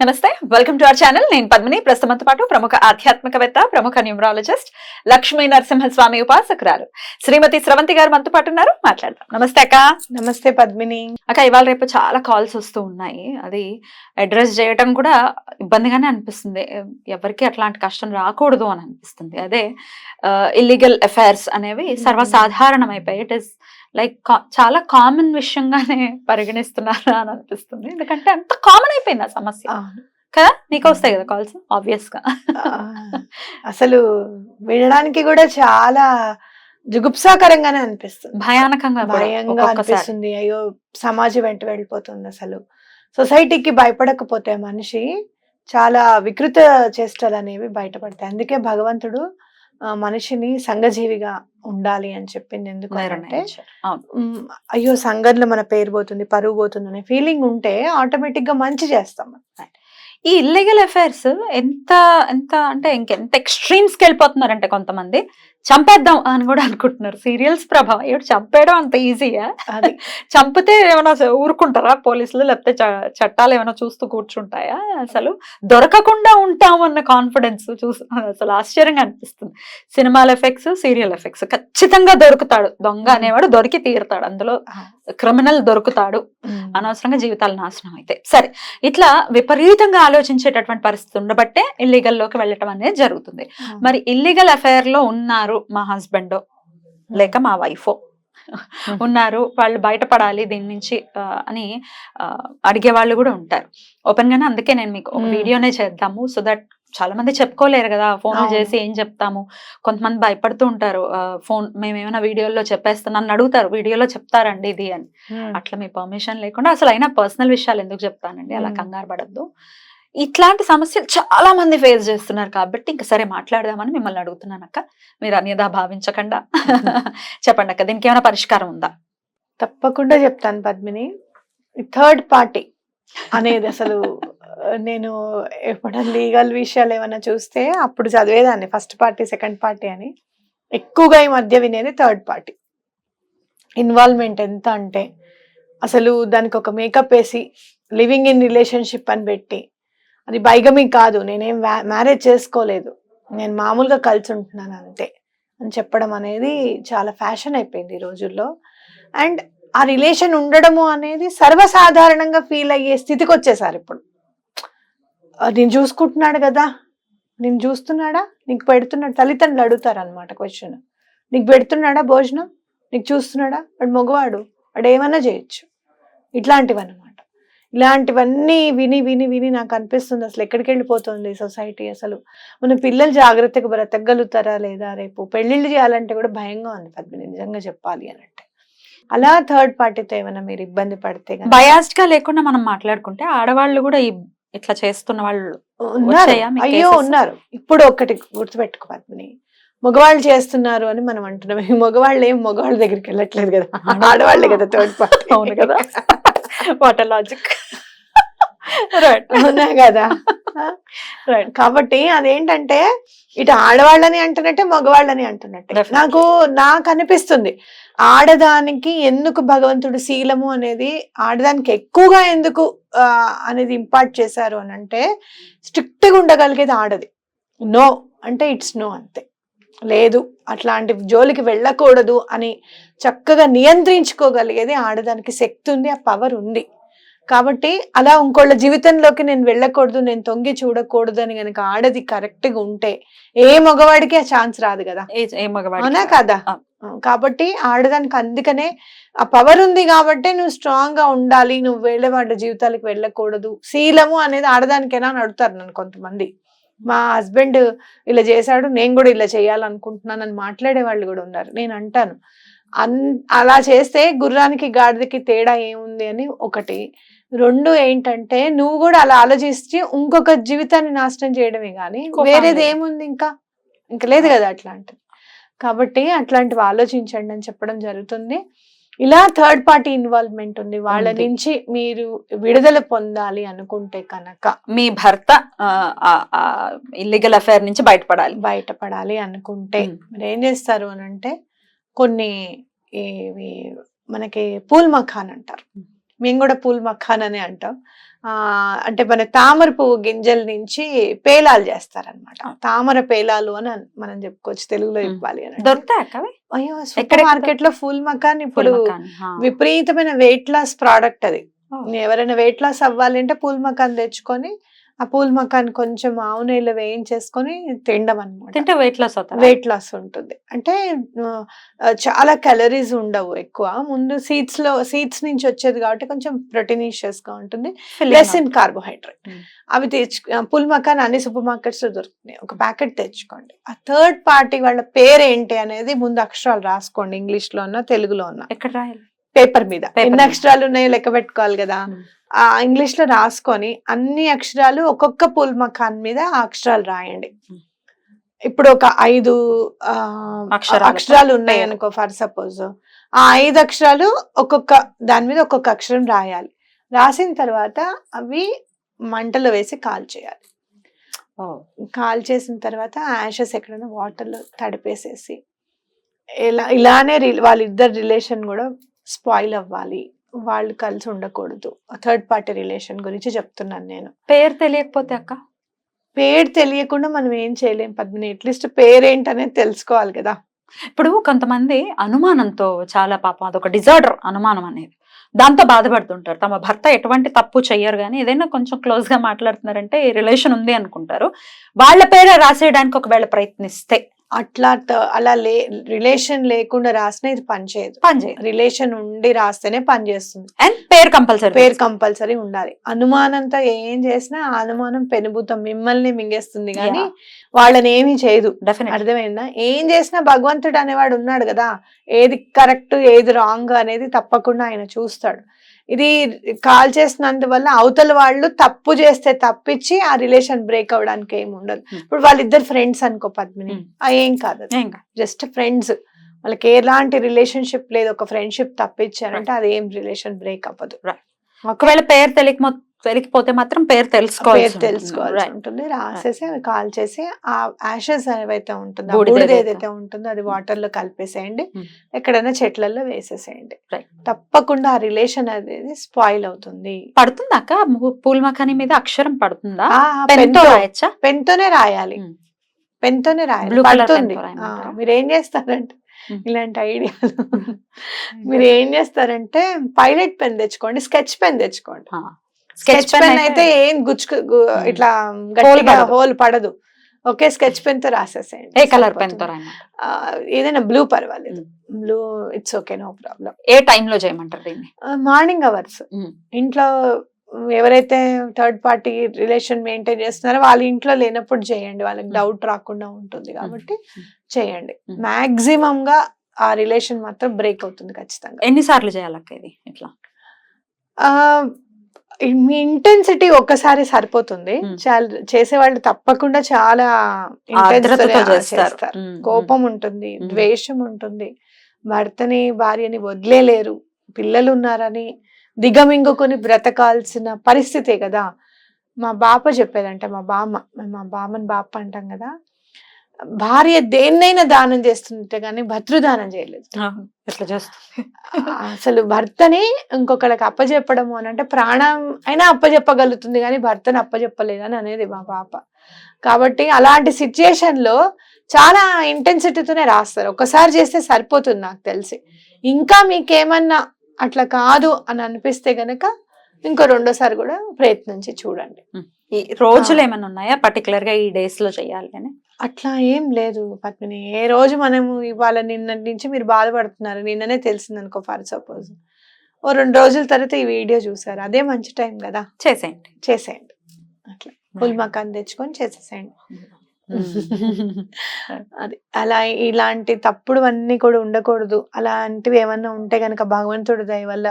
నమస్తే welcome to our channel నేను పద్మిని. ప్రస్తుతంతో పాటు ప్రముఖ ఆధ్యాత్మికవేత్త ప్రముఖ న్యూమరాలజిస్ట్ లక్ష్మీ నరసింహస్వామి ఉపాసకురాలు శ్రీమతి స్రవంతి గారు మనతో పాటు ఉన్నారు. మాట్లాడదాం. నమస్తే అక్క. నమస్తే పద్మిని. అక్క ఇవాళ రేపు చాలా కాల్స్ వస్తూ ఉన్నాయి. అది అడ్రస్ చేయడం కూడా ఇబ్బందిగానే అనిపిస్తుంది. ఎవరికి అట్లాంటి కష్టం రాకూడదు అని అనిపిస్తుంది. అదే ఇల్లీగల్ అఫైర్స్ అనేవి సర్వసాధారణం అయిపోయి ఇట్ ఇస్ లైక్ చాలా కామన్ విషయంగానే పరిగణిస్తున్నారు అని అనిపిస్తుంది. ఎందుకంటే అంత కామన్ అయిపోయింది ఆ సమస్య. కదా? నీకు వస్తాయి కదా కాల్స్? ఆబ్వియస్గా అసలు వినడానికి కూడా చాలా జుగుప్సాకరంగానే అనిపిస్తుంది. భయానకంగా భయంగా అనిపిస్తుంది. అయ్యో సమాజం వెంట వెళ్ళిపోతుంది అసలు. సొసైటీకి భయపడకపోతే మనిషి చాలా వికృత చేష్టలు అనేవి బయటపడతాయి. అందుకే భగవంతుడు మనిషిని సంఘజీవిగా ఉండాలి అని చెప్పింది ఎందుకు అంటే అయ్యో సంఘంలో మన పేరు పోతుంది పరువు పోతుంది అనే ఫీలింగ్ ఉంటే ఆటోమేటిక్గా మంచి చేస్తాం ఈ ఇల్లీగల్ అఫైర్స్ ఎంత ఎంత అంటే ఇంకెంత ఎక్స్ట్రీమ్స్కి వెళ్ళిపోతున్నారంటే కొంతమంది. చంపేద్దాం అని కూడా అనుకుంటున్నారు. సీరియల్స్ ప్రభావం. ఏడు చంపేయడం అంత ఈజీయా? చంపితే ఏమైనా ఊరుకుంటారా పోలీసులు? లేకపోతే చట్టాలు ఏమైనా చూస్తూ కూర్చుంటాయా? అసలు దొరకకుండా ఉంటాం అన్న కాన్ఫిడెన్స్ చూసి అసలు ఆశ్చర్యంగా అనిపిస్తుంది. సినిమాల ఎఫెక్ట్స్ సీరియల్ ఎఫెక్ట్స్ ఖచ్చితంగా దొరుకుతాడు. దొంగ అనేవాడు దొరికి తీరుతాడు. అందులో క్రిమినల్ దొరుకుతాడు. అనవసరంగా జీవితాలు నాశనం అయితే. సరే ఇట్లా విపరీతంగా ఆలోచించేటటువంటి పరిస్థితి ఉండబట్టే ఇల్లీగల్లోకి వెళ్ళటం అనేది జరుగుతుంది. మరి ఇల్లీగల్ అఫైర్లో ఉన్నారు మా హస్బెండ్ లేక మా వైఫ్ ఉన్నారు వాళ్ళు బయటపడాలి దీని నుంచి అని అడిగే వాళ్ళు కూడా ఉంటారు ఓపెన్ గానే అందుకే నేను మీకు ఒక. వీడియోనే చేద్దాము సో దట్ చాలా మంది చెప్పుకోలేరు కదా ఫోన్. చేసి ఏం చెప్తాము కొంతమంది భయపడుతూ ఉంటారు ఫోన్ మేము ఏమైనా వీడియోలో చెప్పేస్తాం నన్ను అడుగుతారు వీడియోలో చెప్తారండి ఇది అని. అట్లా మీ పర్మిషన్ లేకుండా అసలు అయినా పర్సనల్ విషయాలు ఎందుకు చెప్తానండి అలా. కంగారు పడద్దు ఇట్లాంటి సమస్యలు చాలా మంది ఫేస్ చేస్తున్నారు కాబట్టి ఇంకా సరే మాట్లాడదామని మిమ్మల్ని అడుగుతున్నాను అక్క. మీరు అన్యదా భావించకుండా. చెప్పండి అక్క దీనికి ఏమైనా పరిష్కారం ఉందా? తప్పకుండా చెప్తాను పద్మిని. థర్డ్ పార్టీ అనేది అసలు నేను ఎప్పుడైనా లీగల్ విషయాలు ఏమైనా చూస్తే అప్పుడు చదివేదాన్ని ఫస్ట్ పార్టీ సెకండ్ పార్టీ అని. ఎక్కువగా ఈ మధ్య వినేది థర్డ్ పార్టీ ఇన్వాల్వ్మెంట్ ఎంత అంటే అసలు దానికి ఒక మేకప్ వేసి లివింగ్ ఇన్ రిలేషన్షిప్ అని పెట్టి అది బైగమి కాదు నేనేం మ్యారేజ్ చేసుకోలేదు. నేను మామూలుగా కలిసి ఉంటున్నాను అంతే. అని చెప్పడం అనేది చాలా ఫ్యాషన్ అయిపోయింది ఈ రోజుల్లో. అండ్ ఆ రిలేషన్ ఉండడము అనేది సర్వసాధారణంగా ఫీల్ అయ్యే స్థితికి వచ్చేసారు ఇప్పుడు. నేను చూసుకుంటున్నాడు కదా? నేను చూస్తున్నాడా? నీకు పెడుతున్నాడు? తల్లిదండ్రులు అడుగుతారు అనమాట క్వశ్చన్ నీకు పెడుతున్నాడా భోజనం? నీకు చూస్తున్నాడా? వాడు మగవాడు? వాడు ఏమన్నా చేయొచ్చు. ఇట్లాంటివన్నమాట. ఇలాంటివన్నీ విని విని విని నాకు అనిపిస్తుంది. అసలు ఎక్కడికి వెళ్ళిపోతుంది సొసైటీ అసలు? మన పిల్లలు జాగ్రత్తగా బ్రతకగలుగుతారా లేదా రేపు? పెళ్ళిళ్ళు చేయాలంటే కూడా భయంగా ఉంది. పద్మిని నిజంగా చెప్పాలి అని అంటే. అలా థర్డ్ పార్టీతో ఏమైనా మీరు ఇబ్బంది పడితే బయాస్డ్గా లేకుండా మనం మాట్లాడుకుంటే ఆడవాళ్ళు కూడా ఈ- ఇట్లా చేస్తున్న వాళ్ళు ఉన్నారు. అయ్యో? ఉన్నారు. ఇప్పుడు ఒకటి గుర్తుపెట్టుకో పద్మిని. మగవాళ్ళు చేస్తున్నారు అని మనం అంటున్నాం. మగవాళ్ళు ఏం మగవాళ్ళ దగ్గరికి వెళ్ళట్లేదు కదా? ఆడవాళ్ళే కదా థర్డ్ పార్టీ అవును కదా. Water logic. రైట్ అవునా కదా? రైట్ కాబట్టి అదేంటంటే ఇటు ఆడవాళ్ళని అంటున్నట్టే మగవాళ్ళని అంటున్నట్టే. నాకు నాకు అనిపిస్తుంది ఆడదానికి ఎందుకు భగవంతుడు శీలము అనేది ఆడదానికి ఎక్కువగా ఎందుకు అనేది ఇంపార్ట్ చేశారు అని అంటే స్ట్రిక్ట్గా ఉండగలిగేది ఆడది. నో. అంటే ఇట్స్ నో అంతే. లేదు అట్లాంటి జోలికి వెళ్ళకూడదు అని చక్కగా నియంత్రించుకోగలిగేది ఆడదానికి శక్తి ఉంది ఆ పవర్ ఉంది. కాబట్టి అలా ఇంకోళ్ళ జీవితంలోకి నేను వెళ్ళకూడదు నేను తొంగి చూడకూడదు అని కనుక ఆడది కరెక్ట్గా ఉంటే ఏ మగవాడికి ఆ ఛాన్స్ రాదు కదా. ఏ- మగవాడికి అవునా. కదా. కాబట్టి ఆడదానికి అందుకనే ఆ పవర్ ఉంది కాబట్టి నువ్వు స్ట్రాంగ్గా ఉండాలి నువ్వు వేరే వాళ్ళ జీవితాలకు వెళ్ళకూడదు. శీలము అనేది ఆడదానికైనా అని అడుగుతారు నన్ను కొంతమంది. మా హస్బెండ్ ఇలా చేశాడు నేను కూడా ఇలా చేయాలనుకుంటున్నాను అని మాట్లాడే వాళ్ళు కూడా ఉన్నారు. నేను అంటాను అన్ అలా చేస్తే గుర్రానికి గాడిదకి తేడా ఏముంది అని ఒకటి. రెండు ఏంటంటే నువ్వు కూడా అలా ఆలోచిస్తే ఇంకొక జీవితాన్ని నాశనం చేయడమే కానీ వేరేది. ఏముంది ఇంకా? ఇంకా లేదు కదా అట్లాంటిది. కాబట్టి అట్లాంటివి ఆలోచించండి అని చెప్పడం జరుగుతుంది. ఇలా థర్డ్ పార్టీ ఇన్వాల్వ్మెంట్ ఉంది వాళ్ళ. నుంచి మీరు విడుదల పొందాలి అనుకుంటే కనుక మీ భర్త ఇల్లీగల్ అఫైర్ నుంచి బయటపడాలి బయటపడాలి అనుకుంటే. మీరు ఏం చేస్తారు అని అంటే కొన్ని ఇవి మనకి పూల్ మఖాన్ అంటారు. మేము కూడా పూల్ మఖాన్ అని అంటాం ఆ అంటే మన తామర పువ్వు గింజల నుంచి పేలాలు చేస్తారనమాట. తామర పేలాలు అని మనం చెప్పుకోవచ్చు తెలుగులో. చెప్పాలి అని. దొరుకుతాయి? అయ్యో ఎక్కడ మార్కెట్లో ఫుల్ ఇప్పుడు మకాన్. హా. విపరీతమైన వెయిట్ లాస్ ప్రోడక్ట్ అది. ఎవరైనా వెయిట్ లాస్ అవ్వాలంటే పూల్ మకాన్ తెచ్చుకొని ఆ పూల్ మకాన్ కొంచెం ఆవు నెయ్యిలో వేయించేసుకొని తినడం అనమాట తింటే వెయిట్ లాస్ అవుతారు? వెయిట్ లాస్ ఉంటుంది. అంటే చాలా క్యాలరీస్ ఉండవు ఎక్కువ. ముందు సీడ్స్లో సీడ్స్ నుంచి వచ్చేది కాబట్టి కొంచెం ప్రోటీనిషియస్గా ఉంటుంది లెస్ ఇన్ కార్బోహైడ్రేట్. అవి తెచ్చు పుల్ మకాన్ అన్ని సూపర్ మార్కెట్స్లో దొరుకుతున్నాయి. ఒక ప్యాకెట్ తెచ్చుకోండి. ఆ థర్డ్ పార్టీ వాళ్ళ పేరు ఏంటి అనేది ముందు అక్షరాలు రాసుకోండి. ఇంగ్లీష్లో ఉన్నా తెలుగులో ఉన్నా ఎక్కడ రాయాలి? పేపర్ మీద. ఎన్ని. అక్షరాలు ఉన్నాయో లెక్క పెట్టుకోవాలి కదా. Mm. ఆ ఇంగ్లీష్లో రాసుకొని అన్ని అక్షరాలు ఒక్కొక్క పుల్ మకాన్ మీద ఆ అక్షరాలు రాయండి. ఇప్పుడు ఒక ఐదు అక్షరాలు ఉన్నాయి. అనుకో ఫర్ సపోజ్ ఆ ఐదు అక్షరాలు ఒక్కొక్క దాని మీద ఒక్కొక్క అక్షరం రాయాలి రాసిన తర్వాత అవి మంటలో వేసి కాల్ చేయాలి ఓ. కాల్ చేసిన తర్వాత యాషెస్ ఎక్కడైనా వాటర్లో తడిపేసేసి ఇలా ఇలానే రి- వాళ్ళిద్దరు రిలేషన్ కూడా స్పాయిల్ అవ్వాలి వాళ్ళు కలిసి ఉండకూడదు. థర్డ్ పార్టీ రిలేషన్ గురించి చెప్తున్నాను నేను. పేరు తెలియకపోతే అక్క? పేరు తెలియకుండా మనం ఏం చేయలేం పద్మిని. అట్లీస్ట్ పేరేంటనేది తెలుసుకోవాలి కదా. ఇప్పుడు కొంతమంది అనుమానంతో చాలా పాపం అదొక డిజార్డర్ అనుమానం అనేది. దాంతో బాధపడుతుంటారు. తమ భర్త ఎటువంటి తప్పు చెయ్యరు కానీ ఏదైనా కొంచెం క్లోజ్గా మాట్లాడుతున్నారంటే రిలేషన్ ఉంది అనుకుంటారు. వాళ్ళ పేరే రాసేయడానికి ఒకవేళ ప్రయత్నిస్తే అట్లా అలా లే రిలేషన్ లేకుండా రాసిన ఇది పనిచేయదు పని చేయదు. రిలేషన్ ఉండి రాస్తేనే పనిచేస్తుంది అండ్ పేరు కంపల్సరీ పేరు కంపల్సరీ ఉండాలి. అనుమానంతో ఏం చేసినా ఆ అనుమానం పెనుభూతం మిమ్మల్ని మింగేస్తుంది కానీ వాళ్ళని ఏమీ చేయదు. డెఫినెట్ అర్థమైందా? ఏం చేసినా భగవంతుడు అనేవాడు ఉన్నాడు కదా. ఏది కరెక్ట్ ఏది రాంగ్ అనేది తప్పకుండా ఆయన చూస్తాడు. ఇది కాల్ చేసినందువల్ల అవతల వాళ్ళు తప్పు చేస్తే తప్పించి ఆ రిలేషన్ బ్రేక్ అవడానికి ఏమి ఉండదు. Hmm. ఇప్పుడు వాళ్ళిద్దరు ఫ్రెండ్స్ అనుకో పద్మిని. Hmm. ఏం కాదు. Just friends. వాళ్ళకి ఎలాంటి రిలేషన్షిప్ లేదు. ఒక ఫ్రెండ్షిప్ తప్పించారంటే అది ఏం రిలేషన్ బ్రేక్ అవ్వదు. ఒకవేళ పేరు తెలియక తెలియకపోతే మాత్రం పేరు తెలుసుకోవాలి పేరు తెలుసుకోవాల్సి ఉంటుంది. రాసేసి అవి కాల్ చేసి ఆ యాషెస్ ఏవైతే ఉంటుందో బూడిద ఏదైతే ఉంటుందో అది వాటర్లో కలిపేసేయండి. Hmm. ఎక్కడైనా చెట్లలో వేసేసేయండి. తప్పకుండా ఆ రిలేషన్ అనేది స్పాయిల్ అవుతుంది. పడుతుందా అక్క? ము- పూల్ మఖాని మీద అక్షరం పడుతుందా? ఆ, పెన్ pen తో తో- రాయచ్చా pen తోనే రాయాలి. Hmm. పెన్ తోనే రాయాలి పడుతుంది మీరు ఏం చేస్తారంటే Hmm. ఇలాంటి ఐడియాలు. మీరు ఏం చేస్తారంటే పైలట్ పెన్ తెచ్చుకోండి స్కెచ్ పెన్ తెచ్చుకోండి. స్కెచ్ పెన్ అయితే ఏం గుచ్చుకు. ఇట్లా గట్టిగా. హోల్ పడదు. ఓకే స్కెచ్ పెన్తో రాసేసేయండి. ఏ కలర్ పెన్తో ఏదైనా బ్లూ పర్వాలేదు. Blue it's okay no problem A time లో చేయమంటారు దీన్ని? Morning hours. ఇంట్లో ఎవరైతే థర్డ్ పార్టీ రిలేషన్ మెయింటైన్ చేస్తున్నారో వాళ్ళ ఇంట్లో లేనప్పుడు చేయండి. వాళ్ళకి. డౌట్ రాకుండా ఉంటుంది కాబట్టి. చేయండి. మాక్సిమం గా ఆ రిలేషన్ మాత్రం బ్రేక్ అవుతుంది ఖచ్చితంగా. ఎన్నిసార్లు చేయాలక్క ఇది ఇట్లా? మీ ఇంటెన్సిటీ ఒక్కసారి సరిపోతుంది. చాలా చేసేవాళ్ళు తప్పకుండా చాలా చేస్తారు. కోపం ఉంటుంది. ద్వేషం ఉంటుంది భర్తని భార్యని వదిలేలేరు పిల్లలు ఉన్నారని దిగమింగుకొని బ్రతకాల్సిన పరిస్థితే కదా మా బాప చెప్పేదంటే మా బామ్మ మేము మా బామ్మని బాప అంటాం కదా భార్య దేన్నైనా దానం చేస్తుంటే కానీ భర్తృదానం చేయలేదు. అవును, ఇట్లా చేస్తుంది? అసలు భర్తని ఇంకొకళ్ళకి అప్పచెప్పడము అని అంటే ప్రాణం అయినా అప్పచెప్పగలుగుతుంది కానీ భర్తని అప్పచెప్పలేదని అనేది మా పాప. కాబట్టి అలాంటి సిచ్యుయేషన్లో చాలా ఇంటెన్సిటీతోనే రాస్తారు. ఒకసారి చేస్తే సరిపోతుంది నాకు తెలిసి. ఇంకా మీకేమన్నా అట్లా కాదు అని అనిపిస్తే గనక ఇంకో రెండోసారి కూడా ప్రయత్నించి చూడండి. ఈ రోజులు. ఏమైనా ఉన్నాయా? పర్టికులర్గా ఈ డేస్లో చేయాలి అని? అట్లా ఏం లేదు పద్మిని. ఏ రోజు మనము ఇవాళ నిన్నటి నుంచి మీరు బాధపడుతున్నారు. నిన్ననే తెలిసింది అనుకో ఫర్ సపోజ్ ఓ రెండు రోజుల తర్వాత ఈ వీడియో చూసారు. అదే మంచి టైం కదా? చేసేయండి. చేసేయండి. అట్లా ఫుల్ మకాన్ తెచ్చుకొని చేసేసేయండి. అది. అలా ఇలాంటి తప్పుడు అన్నీ కూడా ఉండకూడదు. అలాంటివి ఏమన్నా ఉంటే గనక భగవంతుడి దయ వల్ల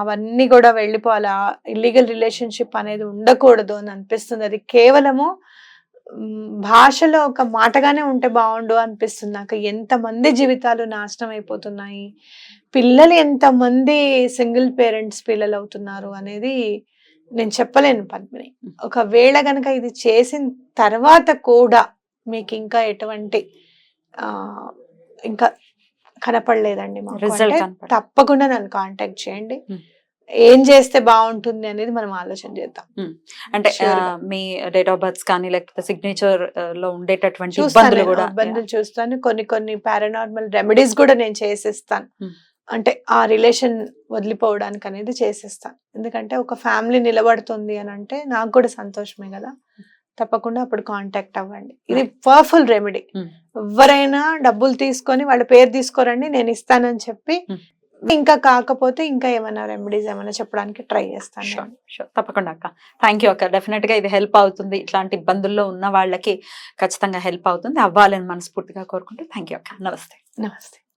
అవన్నీ కూడా వెళ్ళిపోవాలా. ఇల్లీగల్ రిలేషన్షిప్ అనేది ఉండకూడదు అని అనిపిస్తుంది. అది కేవలము భాషలో ఒక మాటగానే ఉంటే బాగుండు అనిపిస్తుంది. నాకు ఎంతమంది జీవితాలు నాశనం అయిపోతున్నాయి. పిల్లలు ఎంతమంది సింగిల్ పేరెంట్స్ పిల్లలు అవుతున్నారు అనేది నేను చెప్పలేను పద్మిని. ఒకవేళ కనుక ఇది చేసిన తర్వాత కూడా మీకు ఇంకా ఎటువంటి ఇంకా కనపడలేదండి మాకు. అంటే తప్పకుండా నన్ను కాంటాక్ట్ చేయండి. Hmm. ఏం చేస్తే బాగుంటుంది అనేది మనం ఆలోచన చేద్దాం. అంటే ఆ, గా. మీ డేట్ ఆఫ్ బర్త్ కానీ లేకపోతే సిగ్నేచర్లో ఉండేటటువంటి కూడా ఇబ్బందులు చూస్తాను. కొన్ని కొన్ని పారానార్మల్ రెమెడీస్ కూడా నేను చేసేస్తాను. Hmm. అంటే ఆ రిలేషన్ వదిలిపోవడానికి అనేది చేసేస్తాను. ఎందుకంటే ఒక ఫ్యామిలీ నిలబడుతుంది అని అంటే నాకు కూడా సంతోషమే కదా. తప్పకుండా అప్పుడు కాంటాక్ట్ అవ్వండి. ఇది పవర్ఫుల్ రెమెడీ Hmm. ఎవరైనా డబ్బులు తీసుకొని వాళ్ళ పేరు తీసుకోరండి నేను ఇస్తానని చెప్పి Hmm. ఇంకా కాకపోతే ఇంకా ఏమైనా రెమెడీస్ ఏమైనా చెప్పడానికి ట్రై చేస్తాను sure. తప్పకుండా అక్క. థ్యాంక్ యూ అక్క. డెఫినెట్గా ఇది హెల్ప్ అవుతుంది. ఇట్లాంటి ఇబ్బందుల్లో ఉన్న వాళ్ళకి ఖచ్చితంగా హెల్ప్ అవుతుంది. అవ్వాలని మనస్ఫూర్తిగా కోరుకుంటూ థ్యాంక్ యూ అక్క. నమస్తే. నమస్తే.